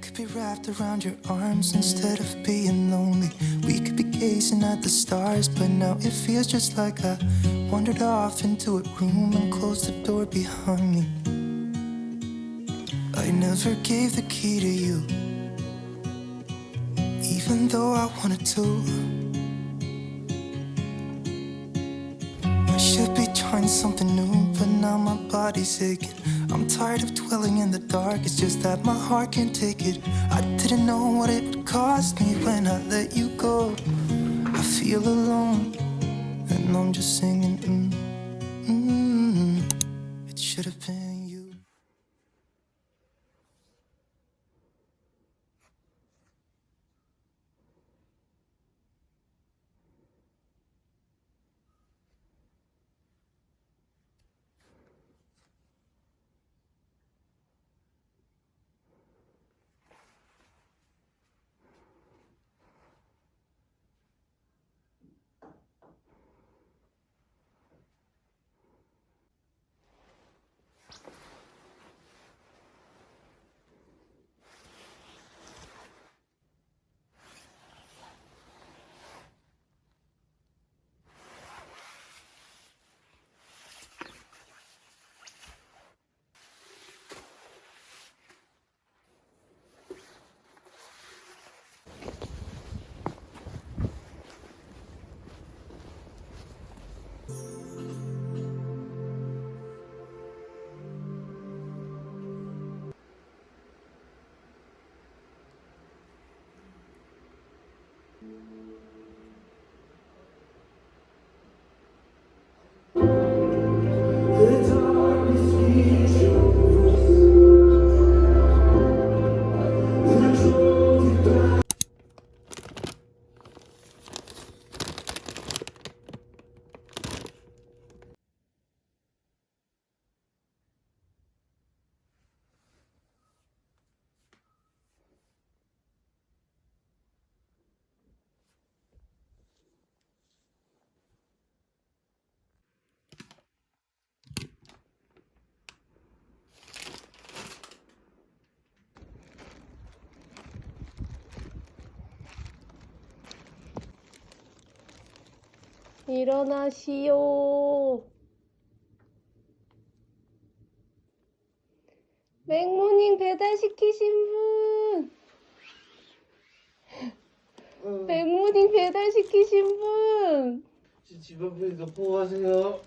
could be wrapped around your arms instead of being lonely. We could be gazing at the stars, but now it feels just like I wandered off into a room and closed the door behind me. I never gave the key to you, even though I wanted to. I should be trying something new, but now my body's aching. I'm tired of dwelling in the dark, it's just that my heart can't take it. I didn't know what it would cost me when I let you go. I feel alone, and I'm just singing. Mm, mm, it should have been 일어나시오. 맥모닝 배달시키신 분. 맥모닝 배달시키신 분. 집 앞에 놓고 가세요.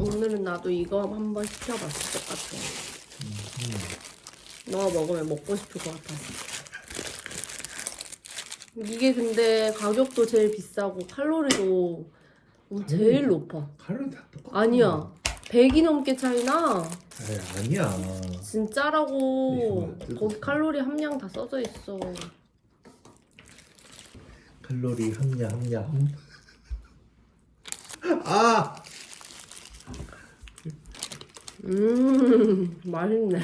오늘은 나도 이거 한번 시켜봤을 것 같아. 너 먹으면 먹고 싶을 것 같았어. 이게 근데 가격도 제일 비싸고 칼로리도 제일 높아. 칼로리 다 똑같아. 아니야. 100이 넘게 차이나. 아니, 아니야. 진짜라고. 이거 거기 칼로리 함량 다 써져 있어. 칼로리 함량 함량 함. 아! 음, 맛있네.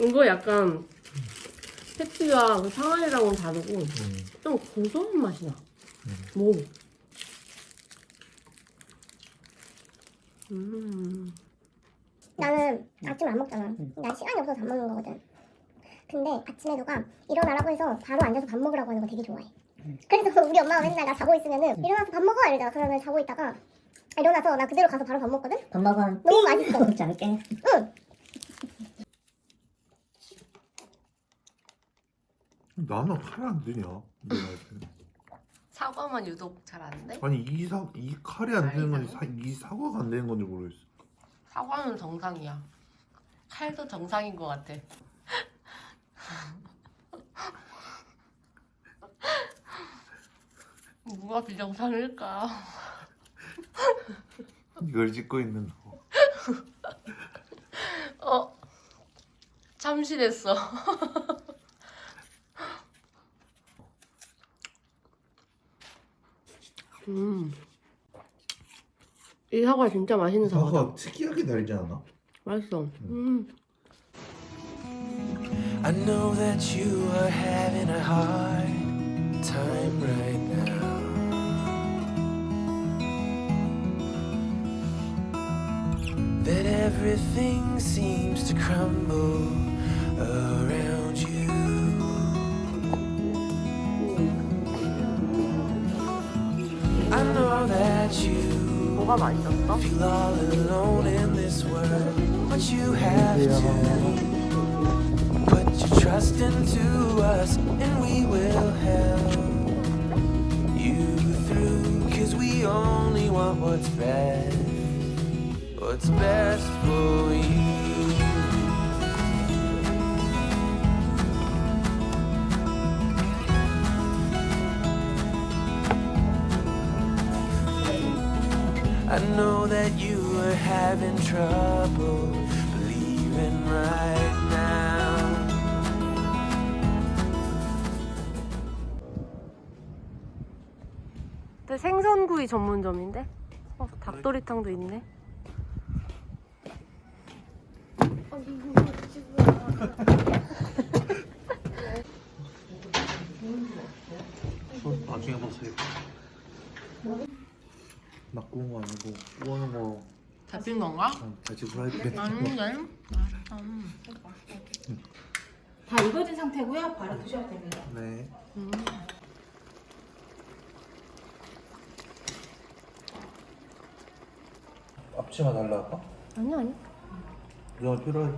이거 약간 패티가 그 상하이랑은 다르고 음. 좀 고소한 맛이 나. 먹어봐. 음. 나는 아침 안 먹잖아. 난 시간이 없어서 밥 먹는 거거든. 근데 아침에 누가 일어나라고 해서 바로 앉아서 밥 먹으라고 하는 거 되게 좋아해. 그래서 우리 엄마가 맨날 나 자고 있으면은 일어나서 밥 먹어 이러잖아. 그러면 자고 있다가 일어나서 나 그대로 가서 바로 밥 먹거든. 밥 먹으면 너무 맛있어. 먹지 않을게. 응. 나는 칼이 안 되냐? 내가 알기로는. 사과만 유독 잘 안 돼? 아니 이사이 칼이 안 되는 건지 사, 이 사과가 안 되는 건지 모르겠어. 사과는 정상이야. 칼도 정상인 것 같아. 누가 비정상일까? 이걸 짓고 있는 너. 어, 참신했어. 음, 이 사과 진짜 맛있는 사과다. 사과 특이하게 달지 않아? 맛있어. 음. I know that you are having a hard time right that everything seems to crumble around you. I know that you feel all alone in this world, but you have to put your trust into us, and we will help you through. Cause we only want what's best. What's best for you. I know that you are having trouble believing right now. 근데 생선구이 전문점인데? 어, 닭도리탕도 있네. 나중에 한번 사막 구운 거 아니고 구우는 거 잡힌 건가? 어, 같이 프라이팬 아닌데? 다 익어진 상태고요. 바로 드셔도 됩니다. 네 앞치마 달라고? 아니 아니. 이거 필요해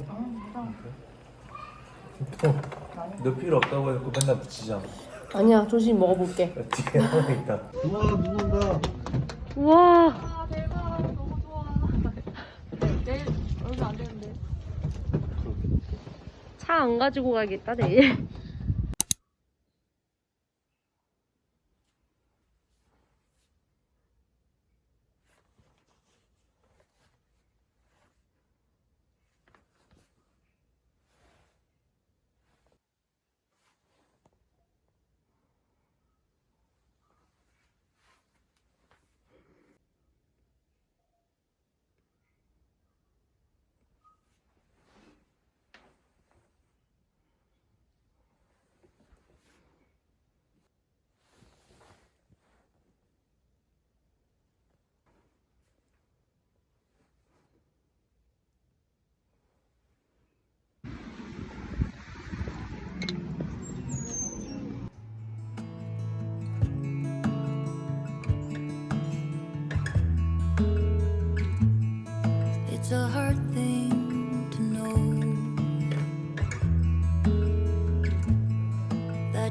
너 필요 없다고 해놓고 맨날 붙이잖아 아니야 조심히 먹어볼게. 뒤에 하나 있다 우와 누군가 우와. 대박 너무 좋아. 내일 얼마 안 되는데. 차 안 가지고 가겠다 내일.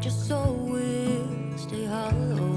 you're so stay hollow.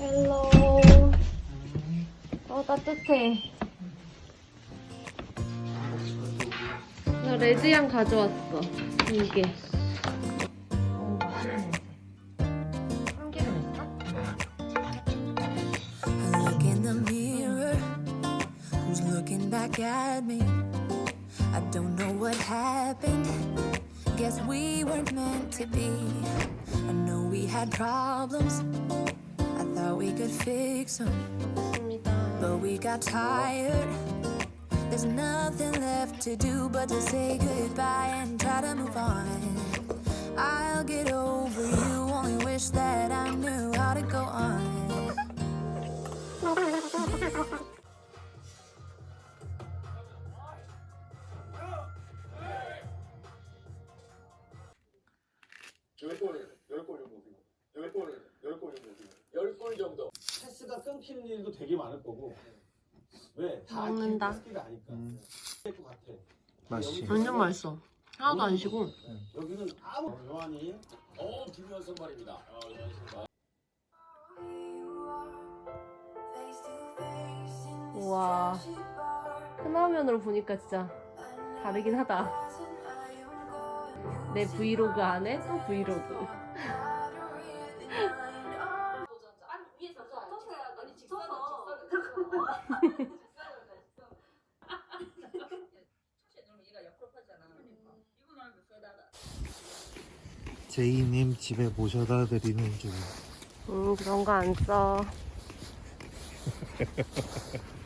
헬로. 어, 따뜻해. 나 레드향 가져왔어. 이게. 어, 맛있는 냄새. 참기름 했어? I look in the mirror. Who's looking back at me? I don't know what happened. Guess we weren't meant to be. I know we had problems. Thought we could fix them. But we got tired. There's nothing left to do but to say goodbye and try to move on. I'll get over you, only wish that I knew how to go on. 일도 되게 많을 거고 왜? 다 먹는다. 패스가 아니까 될것 같아 맛있지. 완전 맛있어. 하나도 안 쉬고. 여기는 아무 요한이 어 김현선 말입니다 어, 요한 우와. 큰 화면으로 보니까 진짜 다르긴 하다. 내 브이로그 안에 또 브이로그. 제이님 집에 모셔다 드리는 중. 음, 그런 거 안 써.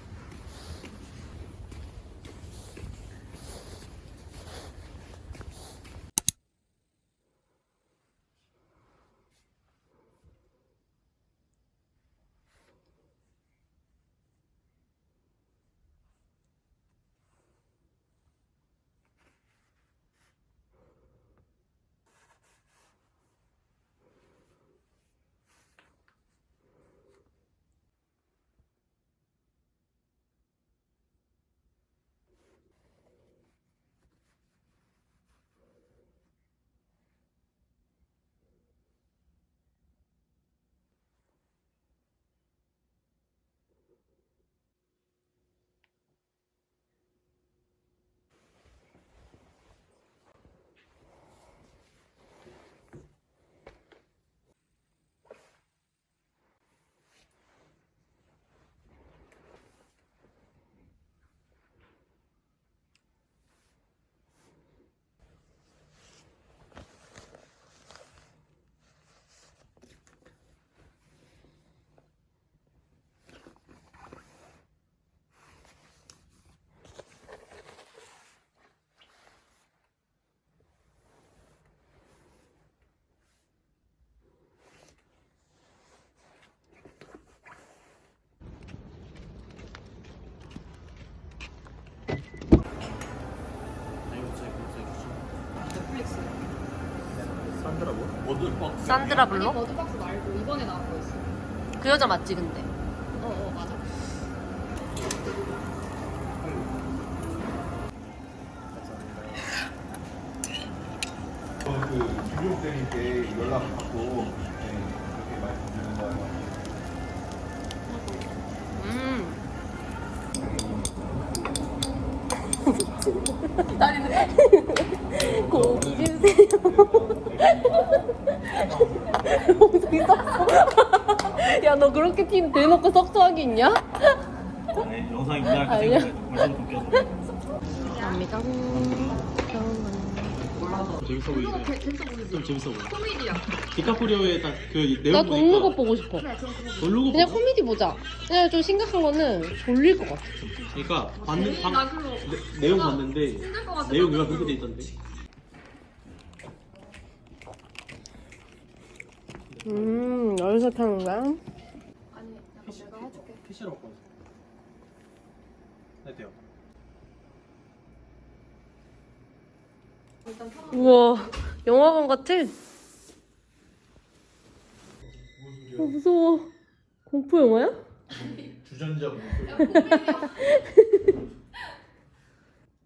산드라 블록? 머드박스 말고 이번에 나온 거 있어. 그 여자 맞지 근데? 어, 어, 맞아. 그 김용 쌤께 연락 받고 그렇게 말씀드리는 거예요. 음. 고기 주세요. 영상이 썩소. 야, 너 그렇게 팀 대놓고 썩소하기 있냐? 영상이 무난하게 아니야. 생겨가지고 벌써부터 웃겨서 감사합니다. 재밌어 보이네 좀 재밌어 보여 코미디야 디카프리오의 딱그 내용 나 보니까 동루고 보고 싶어. 돌루고 그냥 코미디 보자. 그냥 좀 심각한 거는 졸릴 것 같아. 그러니까 봤는 방, 내, 내용 봤는데 내용 왜 그렇게 돼 있던데 음, 여기서 타는 거야? 갖고 왔어 네 돼요 우와, 영화관 같아. 어, 무서워. 공포 영화야? 주전자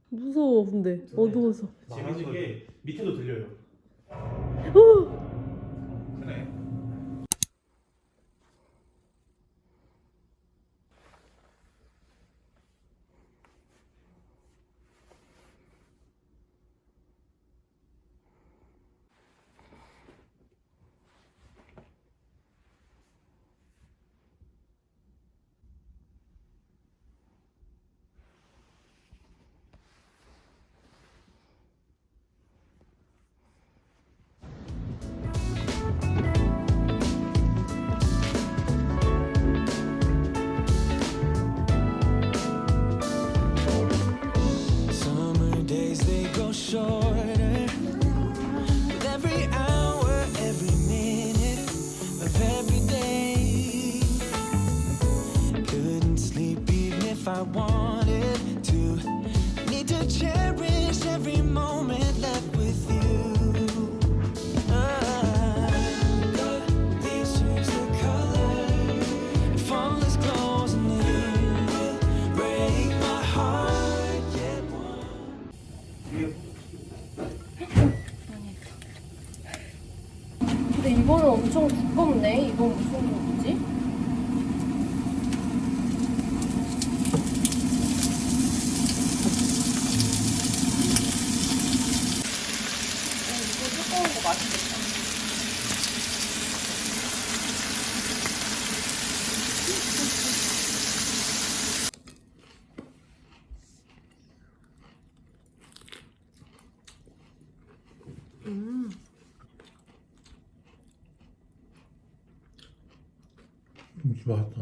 무서워, 근데. 어두워서. 재밌는 게 밑에도 들려요 그 맛